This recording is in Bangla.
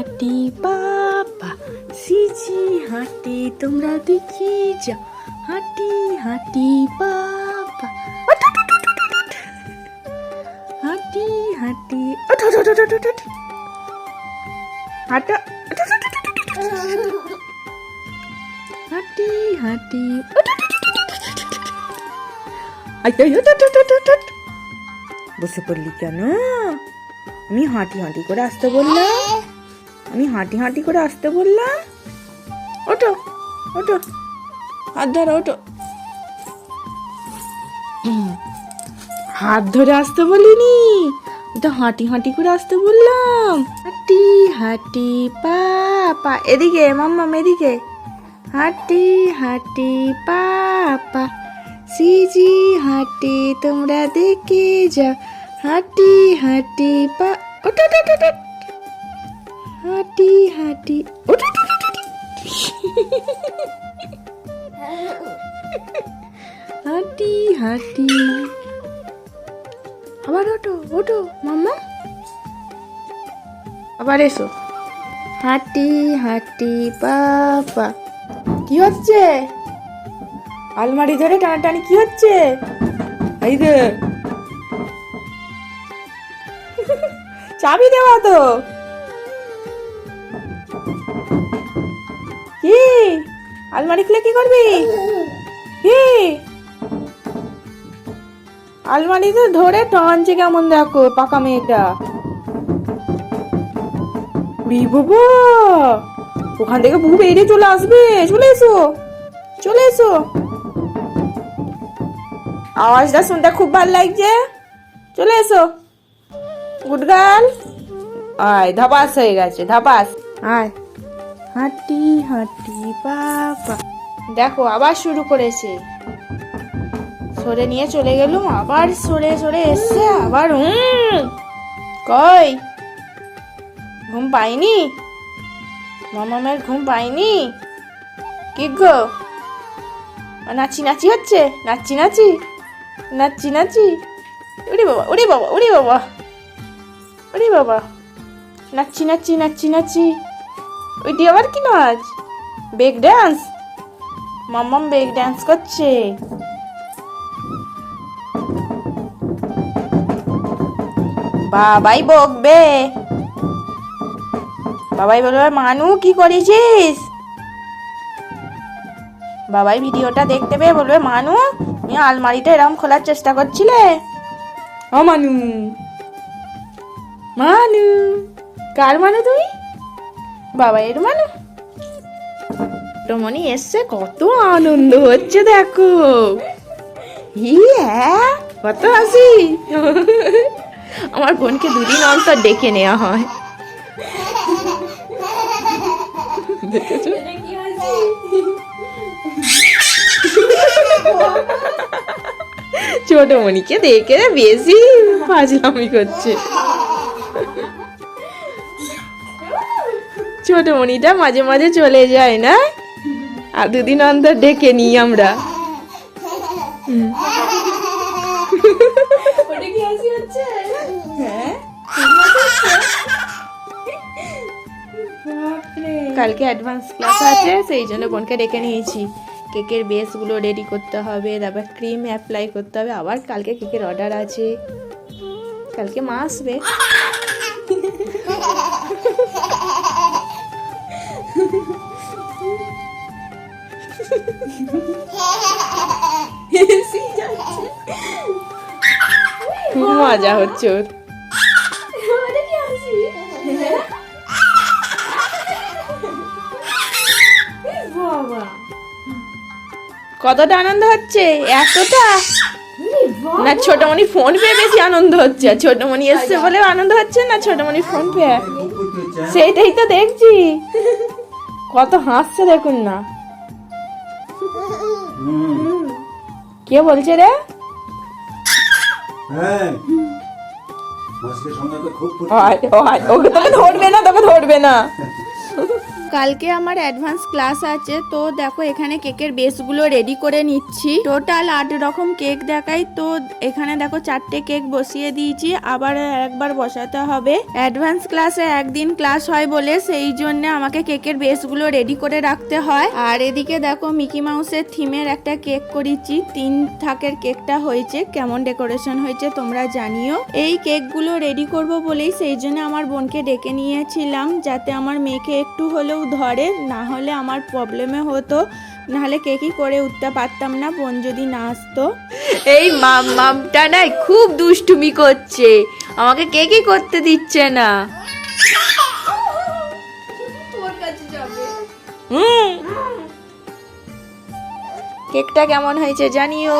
হাঁটি, বাবা সিজি হাঁটি, তোমরা দেখি যাও হাঁটি হাঁটি, বাবা। হাঁটি হাঁটি। হাঁটো। হাঁটি হাঁটি। বসে পড়লি কেন আমি হাঁটি হাঁটি করে আসতে বললাম আমি হাঁটি হাঁটি করে আসতে বললাম। ওটো ওটো হাত ধরো ওটো হাত ধরে আসতে বলিনি। তো হাঁটি হাঁটি করে আসতে বললাম। হাঁটি হাঁটি, পা পা। এদিকে মাম্মাম এদিকে। হাঁটি হাঁটি, পা পা। সিজি হাঁটি, তোমরা দেখে যাও। হাঁটি হাঁটি, পা। ওটা। হাঁটি হাঁটি। হাঁটি হাঁটি। আবার ওটো ওটো মাম্মা। আবার এসো। হাঁটি হাঁটি পাপা কি হচ্ছে? আলমারি ধরে টানাটানি কি হচ্ছে? চাবি দেওয়া তো। আলমারি খুলে কি করবি? কি আলমারিতে ধরে টানছে কেমন দেখো, পাকা মেয়েটা। ওখান থেকে বউ বেরিয়ে চলে আসবে। চলে এসো। চলে এসো। আওয়াজটা শুনতে খুব ভালো লাগছে। চলে এসো। গুড গার্ল আয়, ধাপাস হয়ে গেছে, ধাপাস। আয়। হাঁটি হাঁটি বাবা দেখো, আবার শুরু করেছে। সরে নিয়ে চলে গেলুম, আবার সরে সরে এসছে, আবার কই? ঘুম পাইনি? মামামের ঘুম পাইনি? কি গো? নাচি নাচি হচ্ছে? নাচি নাচি? নাচি নাচি? উড়ি বাবা উড়ি বাবা উড়ি বাবা উড়ি বাবা। নাচি নাচি নাচি নাচি। ওইটি আবার কি নাচ? বেগ ড্যান্স মাম্মাম বেগ ড্যান্স করছে। বাবাই বকবে। বাবাই বলবে, মানু, কি করেছিস? বাবাই ভিডিওটা দেখতে পেয়ে বলবে, মানু, তুমি আলমারিটা এরকম খোলার চেষ্টা করছিলে? ও মানু। মানু, কার মানু তুমি? বাবা এর মানু? মনি এসছে কত আনন্দ হচ্ছে দেখো। ইয়া কত হাসি। আমার বোনকে দুদিন অন্তর ডেকে নেওয়া হয়। দেখেছ? ছোট মনিকে দেখে বেশি ফাজলামি করছে। ছোট মনিটা মাঝে মাঝে চলে যায় না? আর দুদিন অন্তর ডেকে নিই আমরা। হ্যাঁ। কালকে অ্যাডভান্স ক্লাস আছে সেই জন্য বোনকে ডেকে নিয়েছি। কেকের বেসগুলো রেডি করতে হবে তারপর ক্রিম অ্যাপ্লাই করতে হবে। আবার কালকে কেকের অর্ডার আছে। কালকে মা আসবে। খুব মজা হচ্ছে ওর। কতটা আনন্দ হচ্ছে? এতটা? না ছোটমণি ফোন পেয়ে বেশি আনন্দ হচ্ছে। আর ছোটমণি এসছে বলে আনন্দ হচ্ছে না ছোটমণি ফোন পেয়ে? সেটাই তো দেখছি। কত হাসছে দেখুন না। কে বলছে রে? হ্যাঁ। ওকে তোকে ধরবে না তোকে ধরবে না। কালকে আমার অ্যাডভান্স ক্লাস আছে, তো দেখো এখানে কেকের বেসগুলো রেডি করে নিচ্ছি। টোটাল আট রকম কেক দেখাই, তো এখানে দেখো চারটে কেক বসিয়ে দিয়েছি, আবার একবার বসাতে হবে। অ্যাডভান্স ক্লাসে একদিন ক্লাস হয় বলে, সেই জন্য আমাকে কেকের বেসগুলো রেডি করে রাখতে হয়। আর এদিকে দেখো মিকি মাউসের থিমের একটা কেক করেছি, তিন থাকের কেকটা হয়েছে, কেমন ডেকোরেশন হয়েছে তোমরা জানিও। এই কেকগুলো রেডি করব বলেই সেই জন্য আমার বোনকে ডেকে নিয়েছিলাম, যাতে আমার মেয়েকে একটু হলেও ধরে, না হলে আমার প্রবলেমে হতো। নাহলে কেকই করে উঠতে পারতাম না, বোন যদি না আসতো। এই মাম, মামটা না খুব দুষ্টুমি করছে। আমাকে কে কেকই করতে দিচ্ছে না? কেকটা কেমন হয়েছে জানিও।